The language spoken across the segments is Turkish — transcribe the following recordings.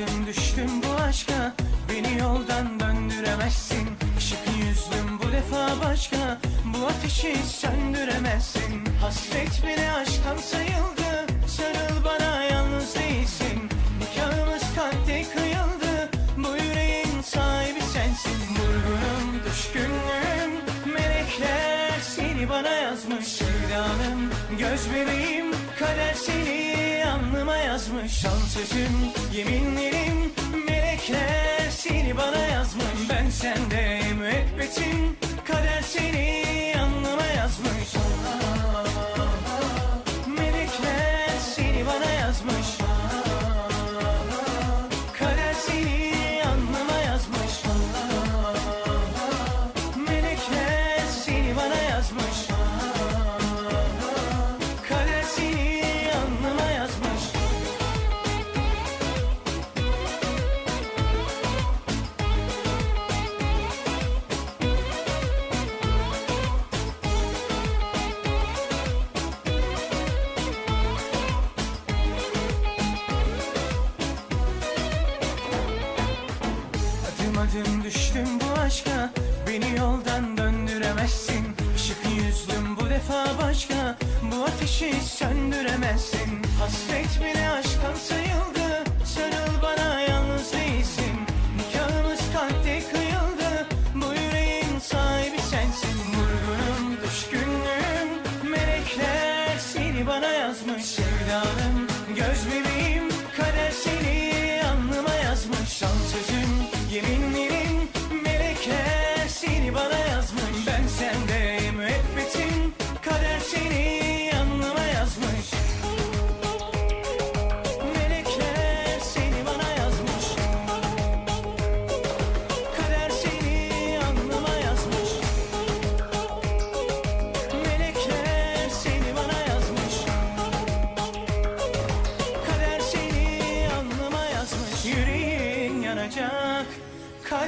Yandım düştüm bu aşka. Beni yoldan döndüremezsin. Şık yüzlüm bu defa başka. Bu ateşi söndüremezsin. Hasret bile aşktan sayıldı. Sarıl bana yalnız değilsin. Nikahımız kalpte kıyıldı. Bu yüreğin sahibi sensin. Vurgunum düşkünlüğüm Melekler seni bana yazmış. Sevdanım göz bebeğim yazmış Şan sözüm, yeminlerim Melekler seni bana yazmış. Ben sende müebbetim düştüm bu aşka Beni yoldan döndüremezsin. Işık yüzlüm bu defa başka. Bu ateşi söndüremezsin. Hasret bile aşktan sayıldı. Sarıl bana yalnız değilsin. Nikahımız kalpte kıyıldı. Bu yüreğin sahibi sensin. Vurgunum, düşkünlüğüm Melekler seni bana yazmış. Sevdanım, göz bebeğim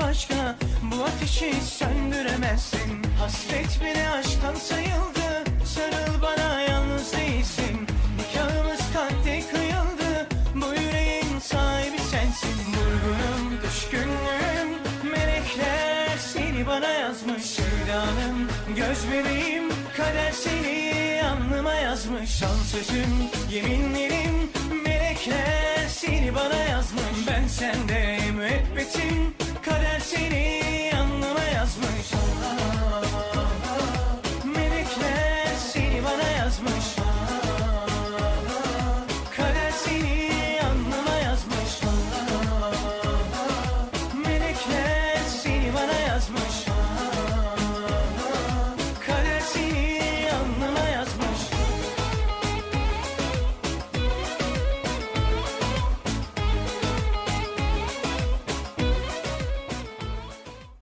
başka. Bu ateşi söndüremezsin. Hasret bile aşktan sayıldı. Sarıl bana yalnız değilsin. Nikahımız kalpte kıyıldı. Bu yüreğin sahibi sensin. Vurgunum, düşkünlüğüm Melekler seni bana yazmış. Sevdanım, göz bebeğim Kader seni alnıma yazmış. Şan sözüm, yeminlerim Melekler seni